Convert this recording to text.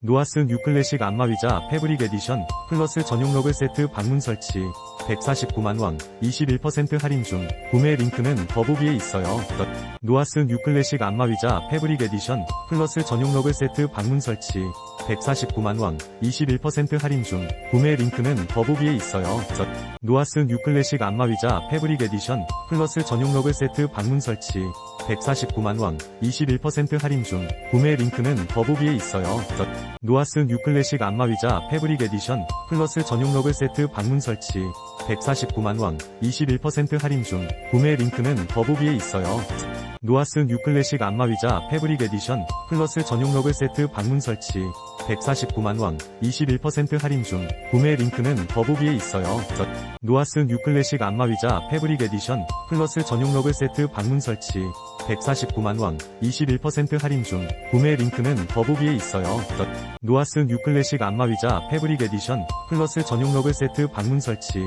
노아스 뉴클래식 안마의자 패브릭 에디션 플러스 전용 러그 세트 방문 설치 149만원 21% 할인 중 구매 링크는 더보기에 있어요. 노아스 뉴클래식 안마의자 패브릭 에디션 플러스 전용 러그 세트 방문 설치 149만원 21% 할인 중 구매 링크는 더보기에 있어요. 노아스 뉴클래식 안마의자 패브릭 에디션 플러스 전용 러그 세트 방문 설치 149만 원 21% 할인 중 구매 링크는 더보기에 있어요. 노아스 뉴 클래식 안마의자 패브릭 에디션 플러스 전용 러그 세트 방문 설치 149만 원 21% 할인 중 구매 링크는 더보기에 있어요. 노아스 뉴 클래식 안마의자 패브릭 에디션 플러스 전용 러그 세트 방문 설치 149만 원 21% 할인 중 구매 링크는 더보기에 있어요. 노아스 뉴클래식 안마의자 패브릭 에디션 플러스 전용 러그 세트 방문 설치 149만 원 21% 할인 중 구매 링크는 더보기에 있어요. 노아스 뉴클래식 안마의자 패브릭 에디션 플러스 전용 러그 세트 방문 설치